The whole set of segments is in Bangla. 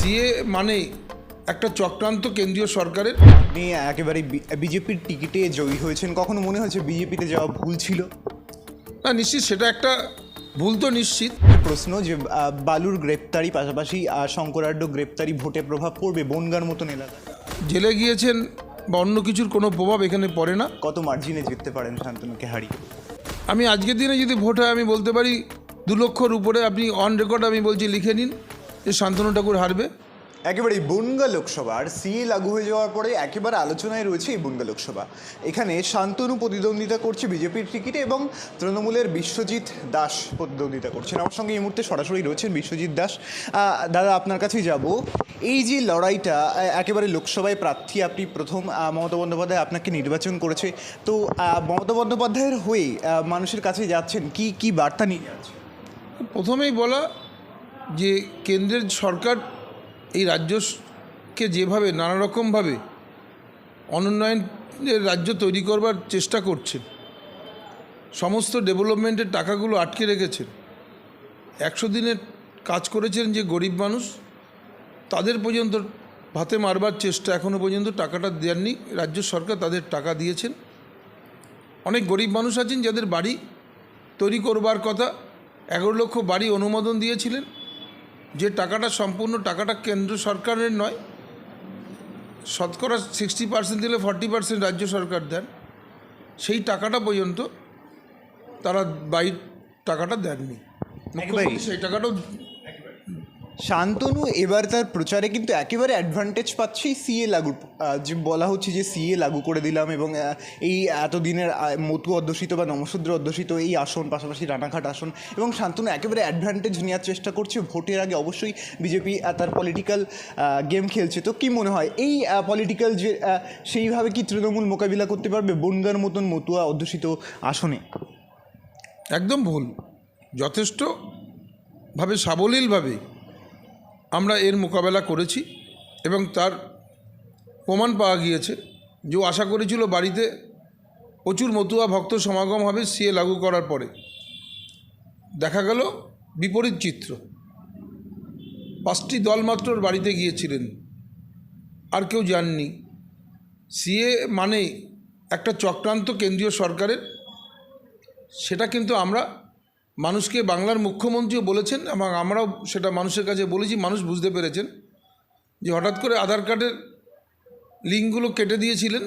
সিএ মানে একটা চক্রান্ত কেন্দ্রীয় সরকারের। আপনি একেবারে বিজেপির টিকিটে জয়ী হয়েছেন। কখনো মনে হয়েছে বিজেপিতে যাওয়া ভুল ছিল? না নিশ্চিত সেটা একটা ভুল তো নিশ্চিত। প্রশ্ন যে বালুর গ্রেপ্তারি পাশাপাশি আহ, শঙ্করাড্ড গ্রেপ্তারি ভোটে প্রভাব পড়বে বনগার মতন এলাকায়? জেলে গিয়েছেন বা অন্য কিছুর কোনো প্রভাব এখানে পড়ে না। কত মার্জিনে জিততে পারেন শান্তনুকে হারিয়ে? আমি আজকের দিনে যদি ভোট হয় আমি বলতে পারি দু লক্ষর উপরে। আপনি অন রেকর্ড আমি বলছি লিখে নিন। যে শান্তনু ঠাকুর হারবে? একেবারে বনগা লোকসভার সিএ লাগু হয়ে যাওয়ার পরে একেবারে আলোচনায় রয়েছে এই বনগা লোকসভা। এখানে শান্তনু প্রতিদ্বন্দ্বিতা করছে বিজেপির টিকিটে এবং তৃণমূলের বিশ্বজিৎ দাস প্রতিদ্বন্দ্বিতা করছেন। আমার সঙ্গে এই মুহূর্তে সরাসরি রয়েছেন বিশ্বজিৎ দাস। দাদা আপনার কাছেই যাব। এই যে লড়াইটা একেবারে লোকসভায় প্রার্থী আপনি প্রথম মমতা বন্দ্যোপাধ্যায় আপনাকে নির্বাচন করেছে। তো মমতা বন্দ্যোপাধ্যায়ের হয়ে মানুষের কাছে যাচ্ছেন কি কি বার্তা নিয়ে যাচ্ছেন? প্রথমেই বলা যে কেন্দ্রের সরকার এই রাজ্যকে যেভাবে নানা রকমভাবে অনুন্নয়নের রাজ্য তৈরি করবার চেষ্টা করছেন, সমস্ত ডেভেলপমেন্টের টাকাগুলো আটকে রেখেছেন, একশো দিনের কাজ করেছেন যে গরিব মানুষ, তাদের পর্যন্ত ভাতে মারবার চেষ্টা এখনও পর্যন্ত টাকাটা দেননি, রাজ্য সরকার তাদের টাকা দিয়েছেন। অনেক গরিব মানুষ আছেন যাদের বাড়ি তৈরি করবার কথা, এগারো লক্ষ বাড়ি অনুমোদন দিয়েছিলেন। যে টাকাটা সম্পূর্ণ টাকাটা কেন্দ্র সরকারের নয় শতকরা সিক্সটি পার্সেন্ট দিলে ফর্টি পার্সেন্ট রাজ্য সরকার দেন সেই টাকাটা পর্যন্ত তারা বাইর টাকাটা দেননি। সেই টাকাটাও শান্তনু এবার তার প্রচারে কিন্তু একেবারে অ্যাডভান্টেজ পাচ্ছি সিএ লাগু যে বলা হচ্ছে যে সিএ লাগু করে দিলাম এবং এই এতদিনের মতু অধ্যুষিত বা নমশূদ্র অধ্যুষিত এই আসন, পাশাপাশি রানাঘাট আসন এবং শান্তনু একেবারে অ্যাডভান্টেজ নেওয়ার চেষ্টা করছে। ভোটের আগে অবশ্যই বিজেপি তার পলিটিক্যাল গেম খেলছে। তো কী মনে হয়, এই পলিটিক্যাল যে সেইভাবে কি তৃণমূল মোকাবিলা করতে পারবে বনগার মতন মতুয়া অধ্যুষিত আসনে? একদম ভুল। যথেষ্টভাবে সাবলীলভাবে আমরা এর মোকাবেলা করেছি এবং তার প্রমাণ পাওয়া গিয়েছে। যে আশা করেছিল বাড়িতে প্রচুর মতুয়া ভক্ত সমাগম হবে সিএ লাগু করার পরে। দেখা গেল বিপরীত চিত্র। পাঁচটি দল মাত্র বাড়িতে গিয়েছিলেন। আর কেউ যাননি। সিএ মানে একটা চক্রান্ত কেন্দ্রীয় সরকারের। সেটা কিন্তু আমরা মানুষকে বাংলার মুখ্যমন্ত্রীও বলেছেন এবং আমরাও সেটা মানুষের কাছে বলেছি, মানুষ বুঝতে পেরেছেন যে হঠাৎ করে আধার কার্ডের লিঙ্কগুলো কেটে দিয়েছিলেন,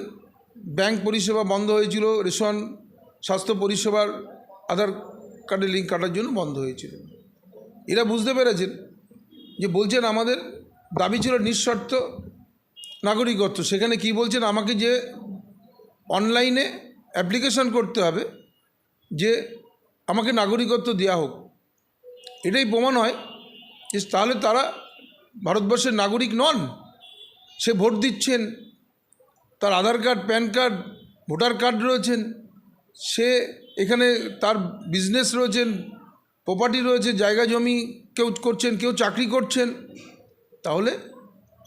ব্যাংক পরিষেবা বন্ধ হয়েছিল, রেশন, স্বাস্থ্য পরিষেবার আধার কার্ডের লিঙ্ক কাটার জন্য বন্ধ হয়েছিল। এরা বুঝতে পেরেছেন যে বলছেন আমাদের দাবি ছিল নিঃশর্ত নাগরিকত্ব। সেখানে কি বলছেন? আমাকে যে অনলাইনে অ্যাপ্লিকেশন করতে হবে, যে আমাকে নাগরিকত্ব দেওয়া হোক। এটাই প্রমাণ হয় যে তাহলে তারা ভারতবর্ষের নাগরিক নন। সে ভোট দিচ্ছেন, তার Aadhaar card, PAN card, voter card রয়েছেন, সে এখানে তার বিজনেস রয়েছেন, প্রপার্টি রয়েছে, জায়গা জমি কেউ করছেন, কেউ চাকরি করছেন, তাহলে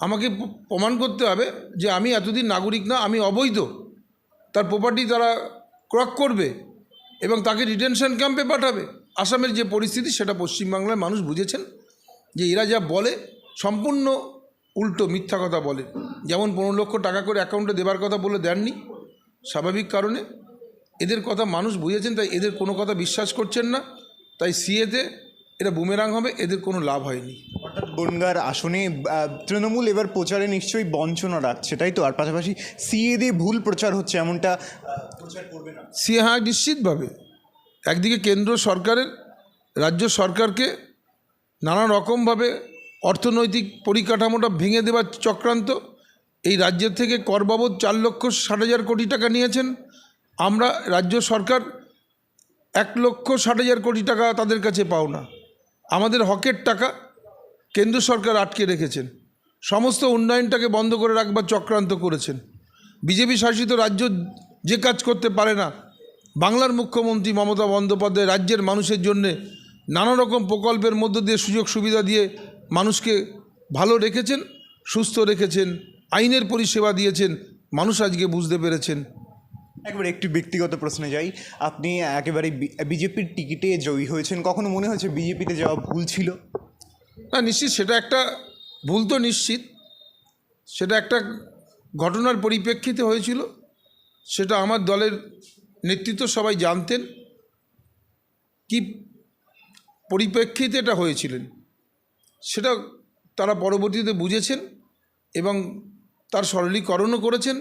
আমাকে প্রমাণ করতে হবে যে আমি এতদিন নাগরিক না, আমি অবৈধ। তার প্রপার্টি তারা ক্রক করবে। এবং তাকে ডিটেনশন ক্যাম্পে পাঠাবে। আসামের যে পরিস্থিতি, সেটা পশ্চিমবাংলার মানুষ বুঝেছেন যে এরা যা বলে সম্পূর্ণ উল্টো মিথ্যা কথা বলে। যেমন পনেরো লক্ষ টাকা করে অ্যাকাউন্টে দেবার কথা বলে দেননি, স্বাভাবিক কারণে। এদের কথা মানুষ বুঝেছেন, তাই এদের কোনো কথা বিশ্বাস করছেন না। তাই সিএতে এরা বুমেরাং হবে, এদের কোনো লাভ হয়নি। অর্থাৎ বনগার আসনে তৃণমূল এবার প্রচারে নিশ্চয়ই বঞ্চনা রাখছে, তাই তো? আর পাশাপাশি সিএ দিয়ে ভুল প্রচার হচ্ছে, এমনটা সে হ্যাঁ নিশ্চিতভাবে। একদিকে কেন্দ্র সরকারের, রাজ্য সরকারকে নানা রকমভাবে অর্থনৈতিক পরিকাঠামোটা ভেঙে দেওয়ার চক্রান্ত, এই রাজ্যের থেকে কর বাবদ চার লক্ষ ষাট হাজার কোটি টাকা নিয়েছেন। আমরা রাজ্য সরকার এক লক্ষ ষাট হাজার কোটি টাকা তাদের কাছে পাও না। আমাদের হকের টাকা কেন্দ্র সরকার আটকে রেখেছেন। সমস্ত উন্নয়নটাকে বন্ধ করে রাখবার চক্রান্ত করেছেন। বিজেপি শাসিত রাজ্য যে কাজ করতে পারে না। বাংলার মুখ্যমন্ত্রী মমতা বন্দ্যোপাধ্যায় রাজ্যের মানুষের জন্যে নানা রকম প্রকল্পের মধ্য দিয়ে সুযোগ সুবিধা দিয়ে মানুষকে ভালো রেখেছেন সুস্থ রেখেছেন আইনের পরিষেবা দিয়েছেন মানুষ আজকে বুঝতে পেরেছেন। একবার একটি ব্যক্তিগত প্রশ্নে যাই। আপনি একেবারে বিজেপির টিকিটে জয়ী হয়েছেন কখনো মনে হয়েছে বিজেপিতে যাওয়া ভুল ছিল? না নিশ্চিত সেটা একটা ভুল তো নিশ্চিত। সেটা একটা ঘটনার পরিপ্রেক্ষিতে হয়েছিল। সেটা আমার দলের নেতৃত্ব সবাই জানতেন কি পরিপ্রেক্ষিতে এটা হয়েছিলেন। সেটা তারা পরবর্তীতে বুঝেছেন এবং তার সরলীকরণও করেছেন।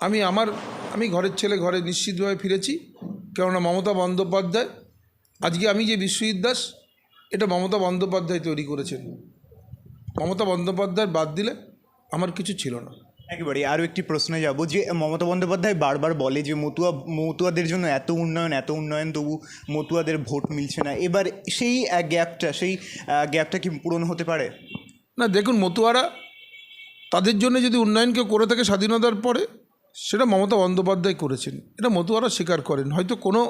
আমি আমার, আমি ঘরের ছেলে ঘরে নিশ্চিতভাবে ফিরেছি, কেননা মমতা বন্দ্যোপাধ্যায়, আজকে আমি যে বিশ্বজিৎ দাস, এটা মমতা বন্দ্যোপাধ্যায় তৈরি করেছেন। মমতা বন্দ্যোপাধ্যায় বাদ দিলে আমার কিছু ছিল না। একেবারে আরও একটি প্রশ্নে যাব যে, মমতা বন্দ্যোপাধ্যায় বারবার বলে যে, মতুয়া, মতুয়াদের জন্য এত উন্নয়ন এত উন্নয়ন, তবু মতুয়াদের ভোট মিলছে না। এবার সেই গ্যাপটা সেই গ্যাপটা কি পূরণ হতে পারে? না, দেখুন, মতুয়ারা তাদের জন্য যদি উন্নয়ন কেউ করে থাকে স্বাধীনতার পরে, সেটা মমতা বন্দ্যোপাধ্যায় করেছেন। এটা মতুয়ারা স্বীকার করেন। হয়তো কোনো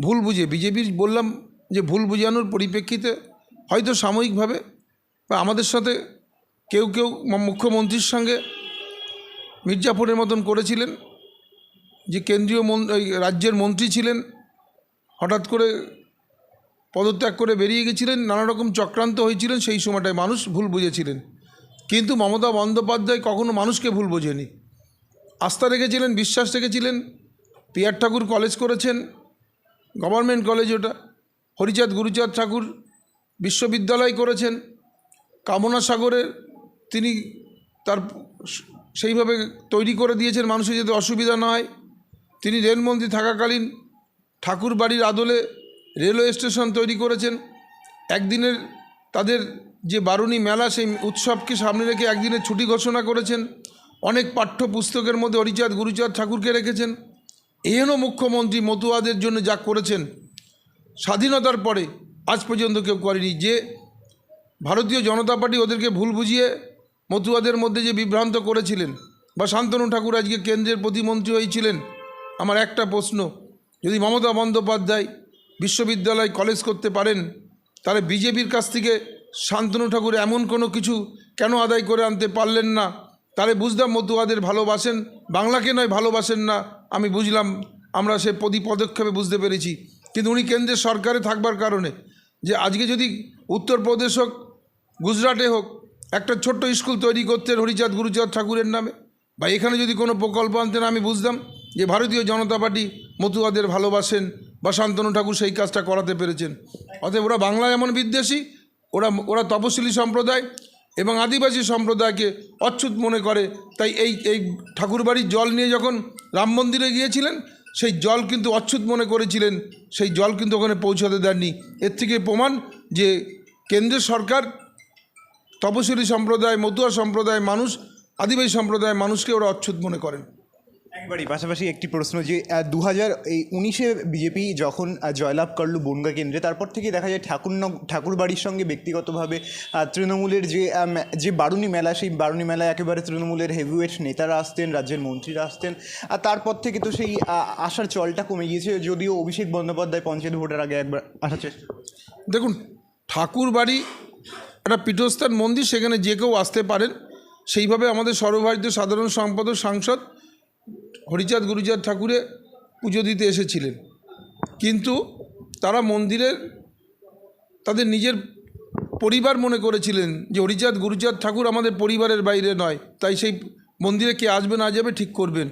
ভুল বুঝে বিজেপির বললাম যে ভুল বুঝানোর পরিপ্রেক্ষিতে হয়তো সাময়িকভাবে বা আমাদের সাথে কেউ কেউ মুখ্যমন্ত্রীর সঙ্গে মির্জাফরের মতন করেছিলেন, যে কেন্দ্রীয় রাজ্যের মন্ত্রী ছিলেন, হঠাৎ করে পদত্যাগ করে বেরিয়ে গেছিলেন নানা রকম চক্রান্ত হয়েছিলেন, সেই সময়টায় মানুষ ভুল বুঝেছিলেন। কিন্তু মমতা বন্দ্যোপাধ্যায় কখনো মানুষকে ভুল বোঝেনি। আস্থা রেখেছিলেন, বিশ্বাস রেখেছিলেন পিয়ার ঠাকুর কলেজ করেছেন গভর্নমেন্ট কলেজ ওটা, হরিচাঁদ গুরুচাঁদ ঠাকুর বিশ্ববিদ্যালয় করেছেন কামনা সাগরের তিনি তার সেইভাবে তৈরি করে দিয়েছেন মানুষের যাতে অসুবিধা না হয়। তিনি রেলমন্ত্রী থাকাকালীন ঠাকুর বাড়ির আদলে রেলওয়ে স্টেশন তৈরি করেছেন। একদিনের তাদের যে বারুণী মেলা, সেই উৎসবকে সামনে রেখে একদিনের ছুটি ঘোষণা করেছেন। অনেক পাঠ্যপুস্তকের মধ্যে হরিচাঁদ গুরুচাঁদ ঠাকুরকে রেখেছেন। এহেন মুখ্যমন্ত্রী মতুয়াদের জন্য যা করেছেন। স্বাধীনতার পরে আজ পর্যন্ত কেউ করেনি। যে ভারতীয় জনতা পার্টি ওদেরকে ভুল বুঝিয়ে মতুয়াদের মধ্যে যে বিভ্রান্ত করেছিলেন বা শান্তনু ঠাকুর আজকে কেন্দ্রের প্রতিমন্ত্রী হয়েছিলেন, আমার একটা প্রশ্ন, যদি মমতা বন্দ্যোপাধ্যায় বিশ্ববিদ্যালয় কলেজ করতে পারেন, তাহলে বিজেপির কাছ থেকে শান্তনু ঠাকুর এমন কোনো কিছু কেন আদায় করে আনতে পারলেন না? তাহলে বুঝলাম মতুয়াদের ভালোবাসেন, বাংলাকে নয় ভালোবাসেন না, আমি বুঝলাম আমরা সে প্রতি পদক্ষেপে বুঝতে পেরেছি। কিন্তু উনি কেন্দ্রের সরকারে থাকবার কারণে, যে আজকে যদি উত্তরপ্রদেশ হোক, গুজরাটে হোক একটা ছোট্ট স্কুল তৈরি করতেন হরিচাঁদ গুরুচাঁদ ঠাকুরের নামে। বা এখানে যদি কোনো প্রকল্প আনতেন আমি বুঝতাম যে ভারতীয় জনতা পার্টি মতুয়াদের ভালোবাসেন বা শান্তনু ঠাকুর সেই কাজটা করাতে পেরেছেন। অতএব ওরা বাংলা এমন বিদ্বেষী, ওরা ওরা তপশিলি সম্প্রদায় এবং আদিবাসী সম্প্রদায়কে অচ্ছুত মনে করে। তাই এই এই ঠাকুরবাড়ির জল নিয়ে যখন রাম মন্দিরে গিয়েছিলেন, সেই জল কিন্তু অচ্ছুত মনে করেছিলেন। সেই জল কিন্তু ওখানে পৌঁছাতে দেননি। এর থেকে প্রমাণ যে কেন্দ্রের সরকার তপশিলি সম্প্রদায় মতুয়া সম্প্রদায় মানুষ আদিবাসী সম্প্রদায়ের মানুষকে ওরা অচ্ছুত মনে করেন। একবারই পাশাপাশি একটি প্রশ্ন যে দু হাজার এই উনিশে বিজেপি যখন জয়লাভ করল বনগা কেন্দ্রে তারপর থেকে দেখা যায় ঠাকুর ঠাকুর বাড়ির সঙ্গে ব্যক্তিগতভাবে তৃণমূলের যে যে বারুণী মেলা সেই বারুণী মেলায় একেবারে তৃণমূলের হেভিওয়েট নেতারা আসতেন রাজ্যের মন্ত্রীরা আসতেন। আর তারপর থেকে তো সেই আসার চলটা কমে গিয়েছে যদিও অভিষেক বন্দ্যোপাধ্যায় পঞ্চায়েত ভোটের আগে একবার আসার চেষ্টা। দেখুন ঠাকুর বাড়ি একটা পীঠস্থান মন্দির, সেখানে যে কেউ আসতে পারেন। সেইভাবে আমাদের সর্বভারতীয় সাধারণ সম্পাদক, সাংসদ হরিচাঁদ গুরুচাঁদ ঠাকুরে পুজো দিতে এসেছিলেন। কিন্তু তারা মন্দিরের, তাদের নিজের পরিবার মনে করেছিলেন যে হরিচাঁদ গুরুচাঁদ ঠাকুর আমাদের পরিবারের বাইরে নয়, তাই সেই মন্দিরে কে আসবে না যাবে ঠিক করবেন।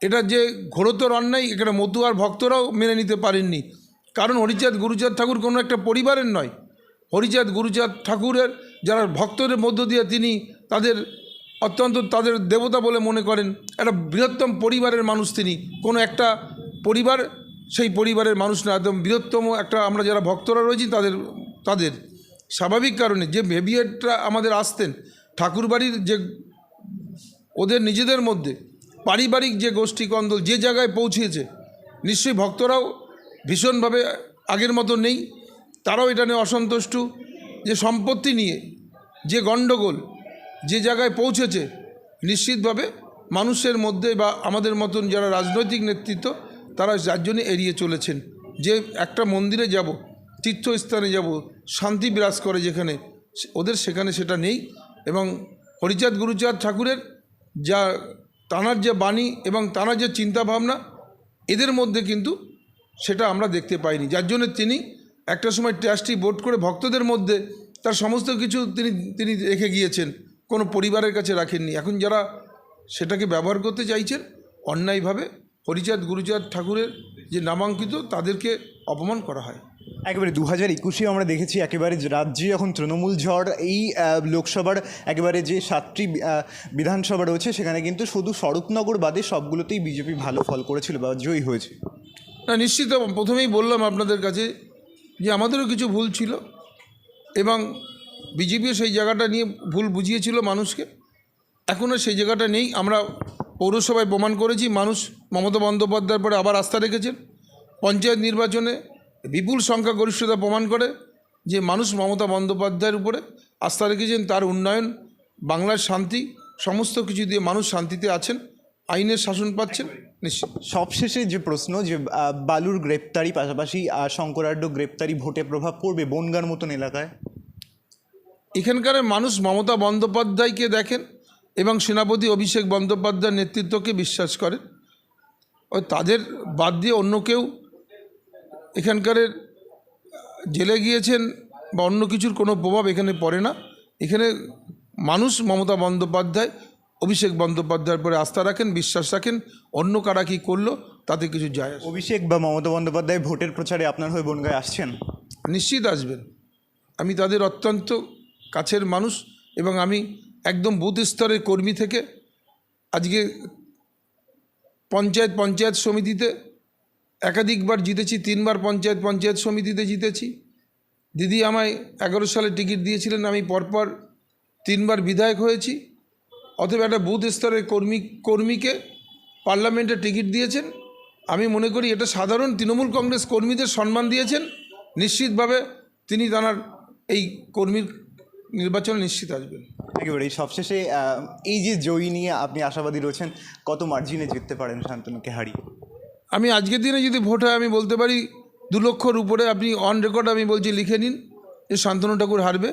এটা যে ঘোরতর অন্যায়, এখানে মতুয়ার ভক্তরাও মেনে নিতে পারেননি। কারণ হরিচাঁদ গুরুচাঁদ ঠাকুর কোনো একটা পরিবারের নয়। হরিচাঁদ গুরুচাঁদ ঠাকুরের যারা ভক্তদের মধ্য দিয়ে তিনি তাদের অত্যন্ত তাদের দেবতা বলে মনে করেন, একটা বৃহত্তম পরিবারের মানুষ তিনি। কোনো একটা পরিবার সেই পরিবারের মানুষ না, একদম বৃহত্তম একটা আমরা যারা ভক্তরা রয়েছি তাদের তাদের। স্বাভাবিক কারণে যে ভেবিয়েটরা আমাদের আসতেন, ঠাকুরবাড়ির যে ওদের নিজেদের মধ্যে পারিবারিক যে গোষ্ঠী কন্দল যে জায়গায় পৌঁছেছে, নিশ্চয়ই ভক্তরাও ভীষণভাবে আগের মতো নেই। তারাও এটা নিয়ে অসন্তুষ্ট যে সম্পত্তি নিয়ে যে গণ্ডগোল যে জায়গায় পৌঁছেছে, নিশ্চিতভাবে মানুষের মধ্যে বা আমাদের মতন যারা রাজনৈতিক নেতৃত্ব, তারা যার জন্য এড়িয়ে চলেছেন। যে একটা মন্দিরে যাব, তীর্থস্থানে যাব, শান্তি বিরাজ করে যেখানে ওদের সেখানে সেটা নেই এবং হরিচাঁদ গুরুচাঁদ ঠাকুরের যা, তানার যে বাণী এবং তানার যে চিন্তাভাবনা, এদের মধ্যে কিন্তু সেটা আমরা দেখতে পাইনি। যার জন্য তিনি একটা সময় ট্রাস্টি বোর্ড করে ভক্তদের মধ্যে তার সমস্ত কিছু তিনি তিনি রেখে গিয়েছেন। কোনো পরিবারের কাছে রাখেননি। এখন যারা সেটাকে ব্যবহার করতে চাইছেন অন্যায়ভাবে হরিচাঁদ গুরুচাঁদ ঠাকুরের যে নামাঙ্কিত তাদেরকে অপমান করা হয়। একেবারে দু হাজার একুশে আমরা দেখেছি একেবারে রাজ্যে এখন তৃণমূল ঝড় এই লোকসভার একেবারে যে সাতটি বিধানসভা রয়েছে সেখানে কিন্তু শুধু স্বরূপনগর বাদে সবগুলোতেই বিজেপি ভালো ফল করেছিল বা জয়ী হয়েছে। না নিশ্চিত প্রথমেই বললাম আপনাদের কাছে যে আমাদেরও কিছু ভুল ছিল এবং বিজেপিও সেই জায়গাটা নিয়ে ভুল বুঝিয়েছিল মানুষকে। এখনও সেই জায়গাটা নেই। আমরা পৌরসভায় প্রমাণ করেছি, মানুষ মমতা বন্দ্যোপাধ্যায়ের পরে আবার আস্থা রেখেছেন। পঞ্চায়েত নির্বাচনে বিপুল সংখ্যা গরিষ্ঠতা প্রমাণ করে যে মানুষ মমতা বন্দ্যোপাধ্যায়ের উপরে আস্থা রেখেছেন, তার উন্নয়ন, বাংলার শান্তি, সমস্ত কিছু দিয়ে মানুষ শান্তিতে আছেন, আইনের শাসন পাচ্ছেন। সবশেষে যে প্রশ্ন যে বালুর গ্রেপ্তারি পাশাপাশি আহ, শঙ্করাঢ্য গ্রেপ্তারি ভোটে প্রভাব পড়বে বনগার মতন এলাকায়? এখানকার মানুষ মমতা বন্দ্যোপাধ্যায়কে দেখেন এবং সেনাপতি অভিষেক বন্দ্যোপাধ্যায়ের নেতৃত্বকে বিশ্বাস করেন। ও তাদের বাদ দিয়ে অন্য কেউ এখানকারের জেলে গিয়েছেন বা অন্য কিছুর কোনো প্রভাব এখানে পড়ে না। এখানে মানুষ মমতা বন্দ্যোপাধ্যায় অভিষেক বন্দ্যোপাধ্যায়ের পরে আস্থা রাখেন বিশ্বাস রাখেন অন্য কারা কী করল তাতে কিছু যায় অভিষেক বা মমতা বন্দ্যোপাধ্যায় ভোটের প্রচারে আপনার হয়ে বনগায় আসছেন? নিশ্চিত আসবেন। আমি তাদের অত্যন্ত কাছের মানুষ এবং আমি একদম বুথ স্তরের কর্মী থেকে আজকে পঞ্চায়েত পঞ্চায়েত সমিতিতে একাধিকবার জিতেছি তিনবার পঞ্চায়েত পঞ্চায়েত সমিতিতে জিতেছি। দিদি আমায় এগারো সালে টিকিট দিয়েছিলেন আমি পরপর তিনবার বিধায়ক হয়েছি। অথবা একটা বুথ স্তরের কর্মী কর্মীকে পার্লামেন্টে টিকিট দিয়েছেন। আমি মনে করি এটা সাধারণ তৃণমূল কংগ্রেস কর্মীদের সম্মান দিয়েছেন। নিশ্চিতভাবে তিনি তাঁর এই কর্মীর নির্বাচন নিশ্চিত আসবেন। একেবারে এই সবশেষে এই যে জয়ী নিয়ে আপনি আশাবাদী রয়েছেন কত মার্জিনে জিততে পারেন শান্তনুকে হারিয়ে? আমি আজকের দিনে যদি ভোট হয় আমি বলতে পারি দু লক্ষর উপরে আপনি অন রেকর্ড আমি বলছি লিখে নিন যে শান্তনু ঠাকুর হারবে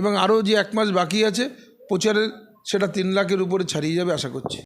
এবং আরও যে এক মাস বাকি আছে প্রচারের সেটা তিন লাখের উপরে ছাড়িয়ে যাবে আশা করছি।